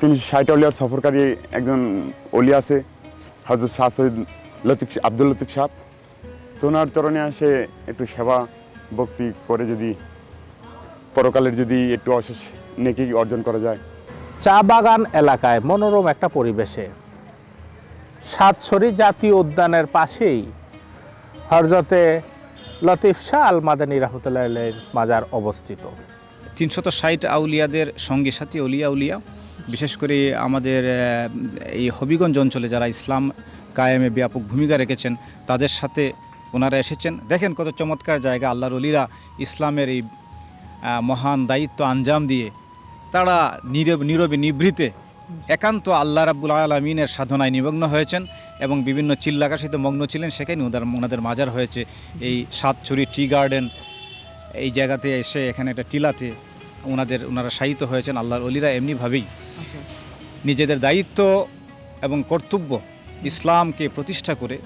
তিনি ষাট অলিয়ার সফরকারী একজন অলি আছে, হজরত শাহ সৈয়দ লতিফ আব্দুল লতিফ সাহ। তো ওনার চরণে আসে একটু সেবা, ভক্তি করে যদি, পরকালের যদি একটু অশেষ নেকি অর্জন করা যায়। চা বাগান এলাকায় মনোরম একটা পরিবেশে। সাতছড়ি জাতীয় উদ্যানের পাশেই হরজতে লতিফ শাহ আল মাদানী রহমতুল্লাহ মাজার অবস্থিত। তিনশত ষাট আউলিয়াদের সঙ্গে সাথী অলিয়া উলিয়া, বিশেষ করে আমাদের এই হবিগঞ্জ অঞ্চলে যারা ইসলাম কায়েমে ব্যাপক ভূমিকা রেখেছেন, তাদের সাথে ওনারা এসেছেন। দেখেন কত চমৎকার জায়গা, আল্লাহর অলিরা ইসলামের এই মহান দায়িত্ব আঞ্জাম দিয়ে তারা নীরব, নীরবে নিভৃতে একান্ত আল্লাহ রাব্বুল আলমিনের সাধনায় নিমগ্ন হয়েছেন এবং বিভিন্ন চিল্লাকাশিতে মগ্ন ছিলেন সেখানে ওদের ওনাদের মাজার হয়েছে। এই সাতছড়ি টি গার্ডেন, এই জায়গাতে এসে এখানে একটা টিলাতে ওনাদের ওনারা শায়িত হয়েছেন আল্লাহর অলিরা এমনিভাবেই। নিজেদের দায়িত্ব এবং কর্তব্য ইসলামকে প্রতিষ্ঠা করে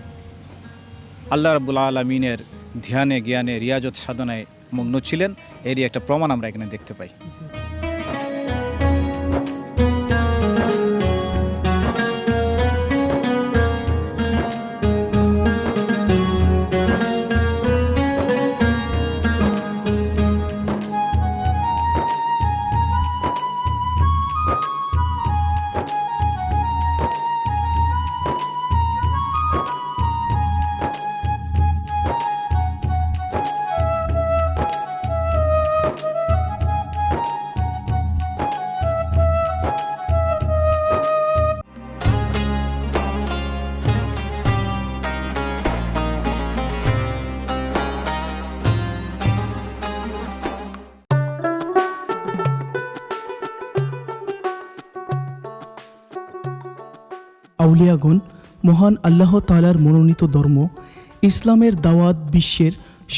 আল্লাহ রাবুল আলমিনের ধ্যানে জ্ঞানে রিয়াজত সাধনায় মগ্ন ছিলেন। এরই একটা প্রমাণ আমরা এখানে দেখতে পাই। আউলিয়াগণ মহান আল্লাহ তালার মনোনীত ধর্ম, ইসলামের দাওয়াত বিশ্বের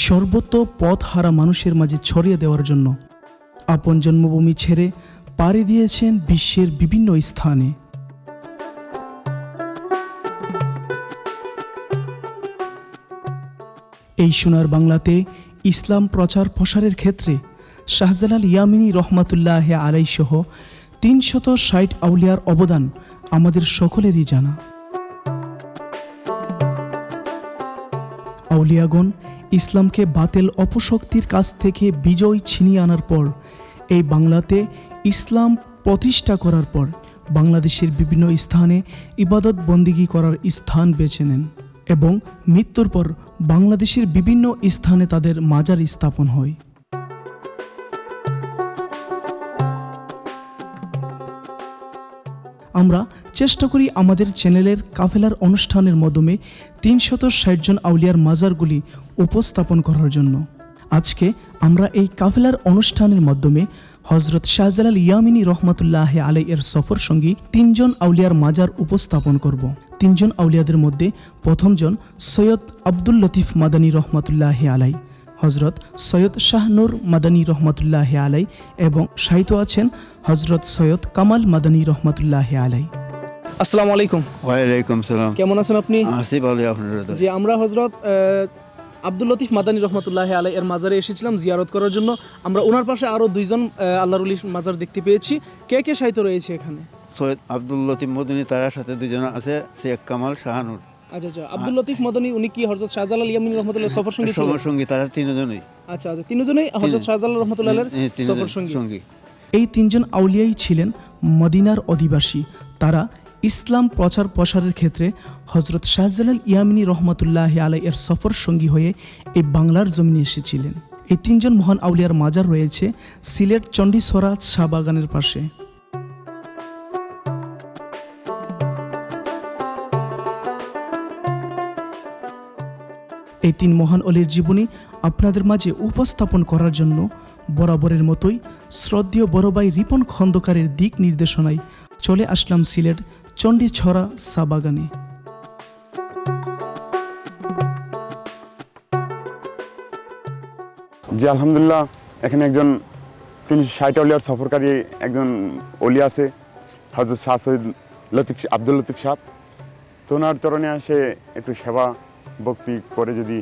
সর্বত্র পথ হারা মানুষের মাঝে ছড়িয়ে দেওয়ার জন্য আপন জন্মভূমি ছেড়ে পাড়ি দিয়েছেন বিশ্বের বিভিন্ন স্থানে। এই সোনার বাংলাতে ইসলাম প্রচার প্রসারের ক্ষেত্রে শাহজালাল ইয়ামিনী রহমাতুল্লাহ আলাই সহ তিনশত ষাট আউলিয়ার অবদান আমাদের সকলেরই জানা। আউলিয়াগণ ইসলামকে বাতেল অপশক্তির কাছ থেকে বিজয় ছিনিয়ে আনার পর, এই বাংলাতে ইসলাম প্রতিষ্ঠা করার পর বাংলাদেশের বিভিন্ন স্থানে ইবাদত বন্দিগি করার স্থান বেছে নেন এবং মৃত্যুর পর বাংলাদেশের বিভিন্ন স্থানে তাদের মাজার স্থাপন হয়। আমরা চেষ্টা করি আমাদের চ্যানেলের কাফেলার অনুষ্ঠানের মাধ্যমে তিনশত ষাট জন আউলিয়ার মাজারগুলি উপস্থাপন করার জন্য। আজকে আমরা এই কাফেলার অনুষ্ঠানের মাধ্যমে হজরত শাহজালাল ইয়ামিনী রহমতুল্লাহ আলাই এর সফর সঙ্গী তিনজন আউলিয়ার মাজার উপস্থাপন করব। তিনজন আউলিয়াদের মধ্যে প্রথমজন সৈয়দ আব্দুল লতিফ মাদানী রহমতুল্লাহ আলাই হজরত সৈয়দ শাহনুর মাদানী রহমতুল্লাহ আলাই এবং সাহিত্য আছেন হজরত সৈয়দ কামাল মাদানী রহমতুল্লাহ আলাই আসসালামু আলাইকুম। ওয়ালাইকুম সালাম। কেমন আছেন আপনি? আসি ভালো আপনারা? যে আমরা হজরত আব্দুল লতিফ মাদানী রহমতুল্লাহ আলাই এর মাজারে এসেছিলাম জিয়ারত করার জন্য। আমরা ওনার পাশে আরও দুইজন আল্লাহর মাজার দেখতে পেয়েছি। কে কে সাহিত্য রয়েছে এখানে? সৈয়দ আব্দুল লতিফ মদিনী তার সাথে দুজন আছে শেখ কামাল শাহানুর আচ্ছা আচ্ছা। আব্দুল লতিফ মদনী উনি কি হজরত শাহজালাল ইয়ামিন রহমতুল্লাহ সফর সঙ্গী ছিলেন? সঙ্গী তারা তিনজনই। আচ্ছা আচ্ছা। তিনজনেই হজরত শাহজালাল রহমতুল্লাহ এই তিনজন সফর সঙ্গী। সঙ্গী এই তিনজন আউলিয়াই ছিলেন মদিনার অধিবাসী। তারা ইসলাম প্রচার প্রসারের ক্ষেত্রে হজরত শাহজালাল ইয়ামিনী রহমতুল্লাহ আলাই এর সফর সঙ্গী হয়ে এই বাংলার জমিনে এসেছিলেন। এই তিনজন মহান আউলিয়ার মাজার রয়েছে সিলেট চণ্ডীসরা চা বাগানের পাশে। এই তিন মহান অলির জীবনী আপনাদের মাঝে উপস্থাপন করার জন্য বরাবরের মতোই শ্রদ্ধেয় বড়ভাই রিপন খন্দকারের দিক নির্দেশনায় চলে আসলাম সিলেট চণ্ডীছড়া সাবাগানে। জি, আলহামদুলিল্লাহ, এখানে একজন তিনি ষাট অলিয়ার সফরকারী একজন অলি আছে হজরত শাহ সৈয়দ লতিফ আব্দুল লতিফ সাহ তো ওনার চরণে আসে একটু সেবা ভক্তি করে যদি,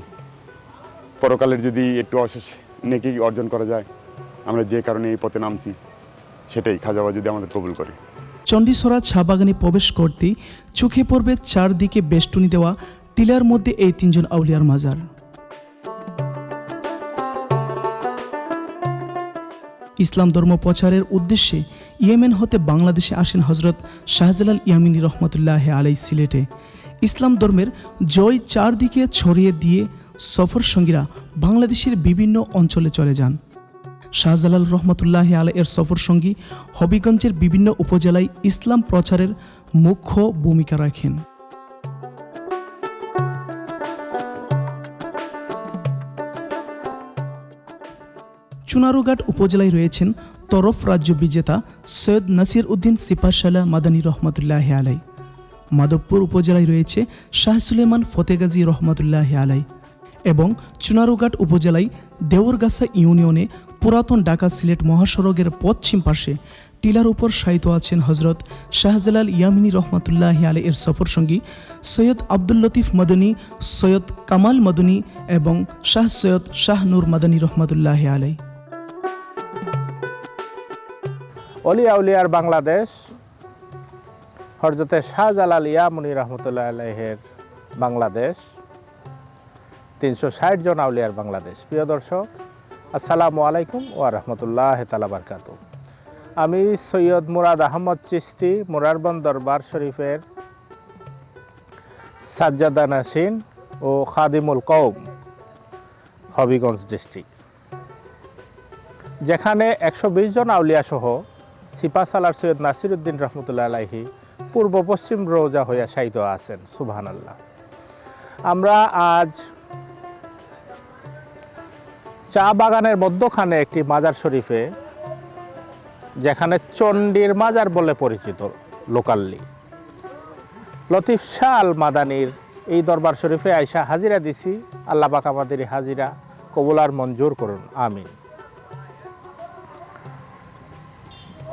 পরকালের যদি একটু অশেষ নেকি অর্জন করা যায়, আমরা যে কারণে এই পথে নামছি, সেটাই খাজাবা যদি আমাদের কবুল করে। চণ্ডীসরা চা বাগানে প্রবেশ করতে চোখে পড়বে চারদিকে বেষ্টনী দেওয়া টিলার মধ্যে এই তিনজন আউলিয়ার মাজার। ইসলাম ধর্ম প্রচারের উদ্দেশ্যে ইয়েমেন হতে বাংলাদেশে আসেন হজরত শাহজালাল ইয়ামিনী রহমতুল্লাহ আলাই সিলেটে। ইসলাম ধর্মের জয় চারদিকে ছড়িয়ে দিয়ে সফর সঙ্গীরা বাংলাদেশের বিভিন্ন অঞ্চলে চলে যান। শাহজালাল রহমতুল্লাহ আলাই এর সফর সঙ্গী হবিগঞ্জের বিভিন্ন উপজেলায় ইসলাম প্রচারের মুখ্য ভূমিকা রাখেন। চুনারুঘাট উপজেলায় রয়েছেন তরফ রাজ্য বিজেতা সৈয়দ নাসির উদ্দিন সিপাশালা মাদানী রহমতুল্লাহ আলাই মাধবপুর উপজেলায় রয়েছে শাহ সুলেমান ফতেগাজী রহমতুল্লাহ আলাই এবং চুনারুঘাট উপজেলায় দেওরগাছা ইউনিয়নে পুরাতন ঢাকা সিলেট মহাসড়কের পশ্চিম পাশে টিলার উপর শায়িত আছেন হজরত শাহজালাল ইয়ামিনী রহমতুল্লাহ আলী এর সফর সঙ্গী সৈয়দ আব্দুল লতিফ মদনী, সৈয়দ কামাল মদনী এবং শাহ সৈয়দ শাহ নূর মাদানী রহমতুল্লাহ আলাই অলিয়া উলিয়ার বাংলাদেশ। হরজতে শাহজালাল ইয়ামুনি রহমতুল্লাহ আলহের বাংলাদেশ, তিনশো ষাট জন আউলিয়ার বাংলাদেশ। প্রিয় দর্শক, আসসালামু আলাইকুম ও রহমতুল্লাহ তালাবারকাত আমি সৈয়দ মুরাদ আহমদ চিস্তি মুরারবন দরবার শরীফের সাজ্জাদা নাসিন ও খাদিমুল কৌম হবিগঞ্জ ডিস্ট্রিক্ট। যেখানে একশো বিশ জন আউলিয়া সহ সিপাসালার সৈয়দ নাসিরুদ্দিন রহমতুল্লাহ আলাহি পূর্ব পশ্চিম রোজা হইয়া শায়িত আছেন সুবহান আল্লাহ আমরা আজ চা বাগানের মধ্যখানে একটি মাজার শরীফে, যেখানে চণ্ডীর মাজার বলে পরিচিত লোকাল্লি, লতিফ শাহ আল মাদানির এই দরবার শরীফে আইসা হাজিরা দিছি। আল্লাহ পাক আমাদের হাজিরা কবুলার মঞ্জুর করুন, আমিন।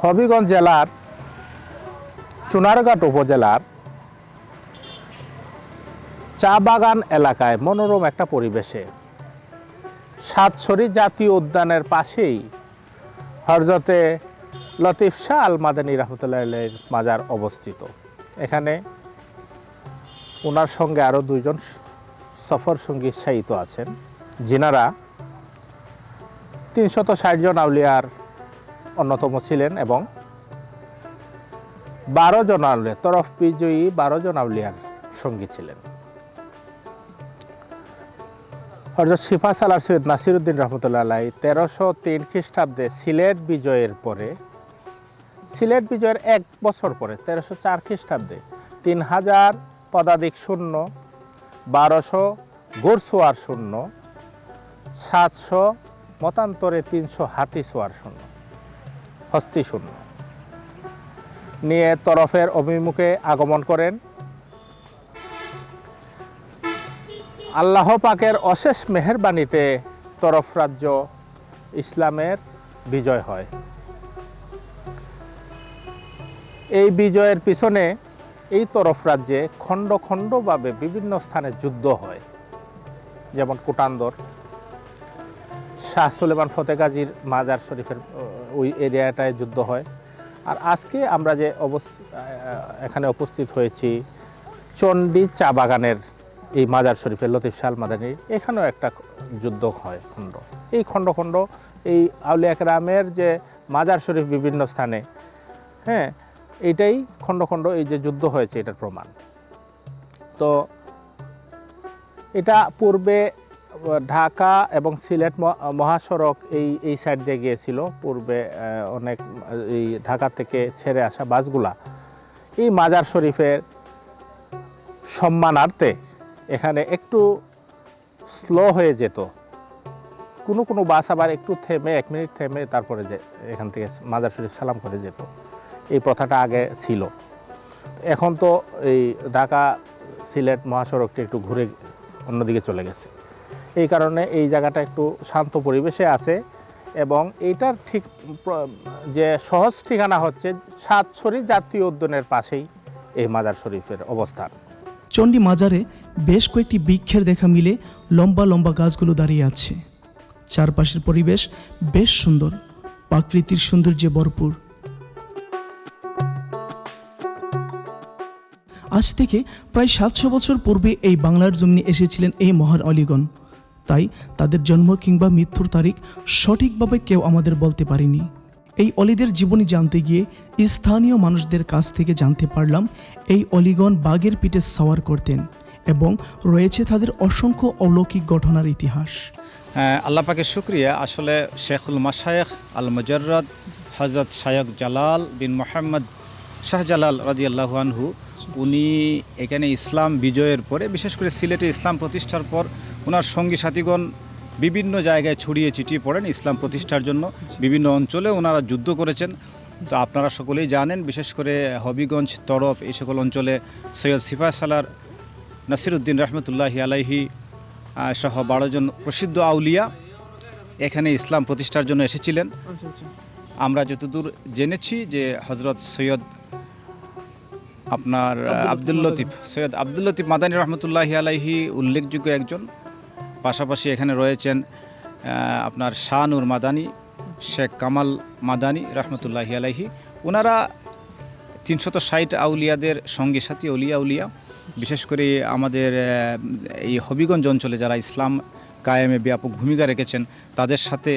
হবিগঞ্জ জেলার চুনারঘাট উপজেলার চা বাগান এলাকায় মনোরম একটা পরিবেশে। সাতছড়ি জাতীয় উদ্যানের পাশেই হরজতে লতিফ শাহ আল মাদানী রহমতুল্লাহ মাজার অবস্থিত। এখানে ওনার সঙ্গে আরও দুইজন সফর সঙ্গী শায়িত আছেন। যিনারা তিনশত ষাট জন আউলিয়ার অন্যতম ছিলেন এবং বারো জন আউলিয়া, তরফ বিজয়ী বারো জন আউলিয়ার সঙ্গী ছিলেন। হজরত শিফা সালার সৈয়দ নাসিরুদ্দিন রহমতুল্লাহ আলাই তেরোশো তিন খ্রিস্টাব্দে সিলেট বিজয়ের পরে, সিলেট বিজয়ের এক বছর পরে, তেরোশো চার খ্রিস্টাব্দে তিন হাজার পদাধিক শূন্য, বারোশো ঘোড়সোয়ার শূন্য, সাতশো মতান্তরে তিনশো হাতি সোয়ার শূন্য, হস্তি শূন্য। নিয়ে তরফের অভিমুখে আগমন করেন। আল্লাহ পাকের অশেষ মেহেরবানিতে তরফ রাজ্য ইসলামের বিজয় হয়। এই বিজয়ের পিছনে এই তরফ রাজ্যে খণ্ড খণ্ডভাবে বিভিন্ন স্থানে যুদ্ধ হয়, যেমন কুটান্দর। শাহ সুলেমান ফতেগাজীর মাজার শরীফের ওই এরিয়াটায় যুদ্ধ হয়। আর আজকে আমরা যে এখানে উপস্থিত হয়েছি চণ্ডী চা বাগানের এই মাজার শরীফের লতিফ শাল মাদানির এখানেও একটা যুদ্ধ হয় খণ্ড। এই খণ্ড খণ্ড, এই আউলিয়া কেরামের যে মাজার শরীফ বিভিন্ন স্থানে হ্যাঁ এইটাই খণ্ড খণ্ড এই যে যুদ্ধ হয়েছে এটার প্রমাণ। তো এটা পূর্বে ঢাকা এবং সিলেট মহাসড়ক এই এই সাইড দিয়ে গিয়েছিল। পূর্বে অনেক, এই ঢাকা থেকে ছেড়ে আসা বাসগুলা। এই মাজার শরীফের সম্মানার্থে এখানে একটু স্লো হয়ে যেত। কোনো কোনো বাস আবার একটু থেমে, এক মিনিট থেমে তারপরে যে, এখান থেকে মাজার শরীফ সালাম করে যেত। এই প্রথাটা আগে ছিল। এখন তো এই ঢাকা, সিলেট মহাসড়কটি একটু ঘুরে অন্যদিকে চলে গেছে। এই কারণে এই জায়গাটা একটু শান্ত পরিবেশে আছে এবং এইটার ঠিক যে সহজ ঠিকানা হচ্ছে সাতছড়ি জাতীয় উদ্যানের পাশেই এই মাজার শরীফের অবস্থান। চণ্ডী মাজারে বেশ কয়েকটি বৃক্ষের দেখা মিলে লম্বা লম্বা গাছগুলো দাঁড়িয়ে আছে। চারপাশের পরিবেশ বেশ সুন্দর, প্রাকৃতির সৌন্দর্যে ভরপুর। আজ থেকে প্রায় সাতশো বছর পূর্বে এই বাংলার জমিনে এসেছিলেন এই মহান অলিগণ। তাই তাদের জন্ম কিংবা মৃত্যুর তারিখ সঠিকভাবে কেউ আমাদের বলতে পারেনি। এই অলিদের জীবনী জানতে গিয়ে স্থানীয় মানুষদের কাছ থেকে জানতে পারলাম এই অলিগণ বাঘের পিঠে সাওয়ার করতেন এবং রয়েছে তাদের অসংখ্য অলৌকিক ঘটনার ইতিহাস। হ্যাঁ, আল্লাহ পাকের শুক্রিয়া। আসলে শেখুল মাসায়েখ আল মুজর্রদ হজরত শায়ক জালাল বিন মোহাম্মদ শাহজালাল রাজি আল্লাহ আনহু উনি এখানে ইসলাম বিজয়ের পরে বিশেষ করে সিলেটে ইসলাম প্রতিষ্ঠার পর ওনার সঙ্গী সাথীগণ বিভিন্ন জায়গায় ছড়িয়ে ছিটিয়ে পড়েন ইসলাম প্রতিষ্ঠার জন্য। বিভিন্ন অঞ্চলে ওনারা যুদ্ধ করেছেন। তো আপনারা সকলেই জানেন বিশেষ করে হবিগঞ্জ তরফ এই সকল অঞ্চলে সৈয়দ সিফা সালার নাসিরুদ্দিন রহমতুল্লাহি আলাইহি সহ বারো জন প্রসিদ্ধ আউলিয়া এখানে ইসলাম প্রতিষ্ঠার জন্য এসেছিলেন। আমরা যতদূর জেনেছি যে হজরত সৈয়দ আপনার আব্দুল লতিফ সৈয়দ আব্দুল লতিফ মাদানী রহমতুল্লাহি আলাইহি উল্লেখযোগ্য একজন। পাশাপাশি এখানে রয়েছেন আপনার শাহনুর মাদানি, শেখ কামাল মাদানি রহমতুল্লাহি আলাইহি। ওনারা তিনশত ষাট আউলিয়াদের সঙ্গী, সাথী, অলিয়া উলিয়া। বিশেষ করে আমাদের এই হবিগঞ্জ অঞ্চলে যারা ইসলাম কায়েমে ব্যাপক ভূমিকা রেখেছেন, তাদের সাথে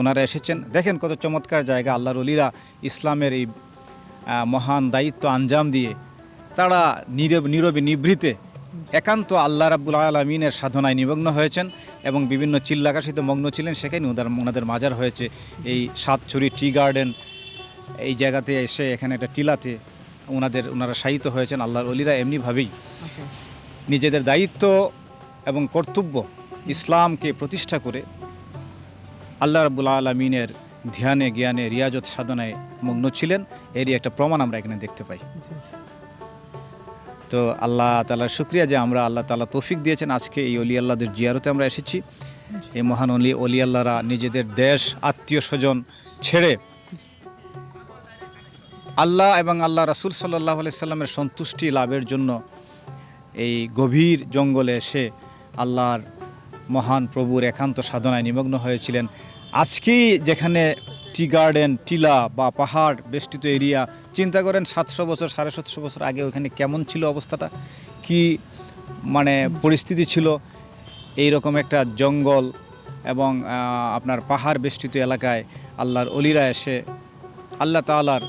ওনারা এসেছেন। দেখেন কত চমৎকার জায়গা, আল্লাহর অলিরা ইসলামের এই মহান দায়িত্ব আঞ্জাম দিয়ে তারা নীরব, নীরবে নিভৃতে একান্ত আল্লাহ রাব্বুল আলমিনের সাধনায় নিমগ্ন হয়েছেন এবং বিভিন্ন চিল্লাকাশিতে মগ্ন ছিলেন সেখানে ওদের ওনাদের মাজার হয়েছে। এই সাতছড়ি টি গার্ডেন এই জায়গাতে এসে এখানে একটা টিলাতে ওনাদের ওনারা শায়িত হয়েছেন আল্লাহর অলিরা এমনিভাবেই। নিজেদের দায়িত্ব এবং কর্তব্য ইসলামকে প্রতিষ্ঠা করে আল্লাহ রাবুল আলমিনের ধ্যানে জ্ঞানে রিয়াজত সাধনায় মগ্ন ছিলেন। এরই একটা প্রমাণ আমরা এখানে দেখতে পাই। তো আল্লাহ তালার শুক্রিয়া যে আমরা আল্লাহ তালা তৌফিক দিয়েছেন। আজকে এই অলি আল্লাহদের জিয়ারতে আমরা এসেছি। এই মহান অলি অলি আল্লাহরা নিজেদের দেশ, আত্মীয় স্বজন ছেড়ে আল্লাহ এবং আল্লাহ রাসুল সাল্লাহ সাল্লামের সন্তুষ্টি লাভের জন্য এই গভীর জঙ্গলে এসে আল্লাহর মহান প্রভুর একান্ত সাধনায় নিমগ্ন হয়েছিলেন। আজকেই যেখানে টি গার্ডেন, টিলা বা পাহাড় বেষ্টিত এরিয়া। চিন্তা করেন সাতশো বছর, সাড়ে সাতশো বছর আগে ওখানে কেমন ছিল অবস্থাটা? কি মানে পরিস্থিতি ছিল? এই রকম একটা জঙ্গল এবং আপনার পাহাড় বেষ্টিত এলাকায় আল্লাহর অলিরা এসে আল্লাহ তালার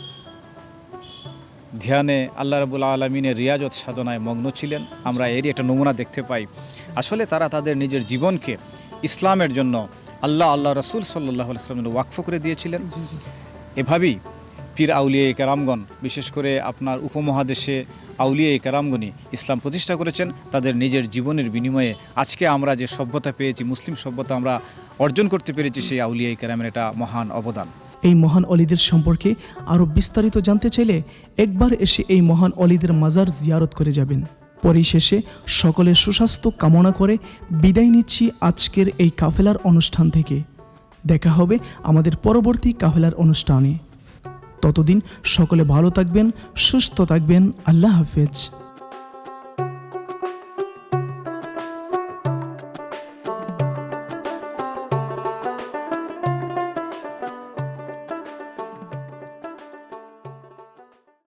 ধ্যানে আল্লাহ রাবুল আলমিনের রিয়াজত সাধনায় মগ্ন ছিলেন। আমরা এরই একটা নমুনা দেখতে পাই। আসলে তারা তাদের নিজের জীবনকে ইসলামের জন্য আল্লাহ আল্লাহ রসুল সাল্লাহ আলাইসলামের ওয়াকফ করে দিয়েছিলেন। এভাবেই পীর আউলিয়া কেরামগণ বিশেষ করে আপনার উপমহাদেশে আউলিয়া কেরামগণই ইসলাম প্রতিষ্ঠা করেছেন তাদের নিজের জীবনের বিনিময়ে আজকে আমরা যে সভ্যতা পেয়েছি মুসলিম সভ্যতা আমরা অর্জন করতে পেরেছি সেই আউলিয়া কারামের এটা মহান অবদান। এই মহান অলিদের সম্পর্কে আরও বিস্তারিত জানতে চাইলে একবার এসে এই মহান অলিদের মাজার জিয়ারত করে যাবেন। পরিশেষে সকলের সুস্বাস্থ্য কামনা করে বিদায় নিচ্ছি আজকের এই কাফেলার অনুষ্ঠান থেকে। দেখা হবে আমাদের পরবর্তী কাফেলার অনুষ্ঠানে। ততদিন সকলে ভালো থাকবেন, সুস্থ থাকবেন। আল্লাহ হাফেজ।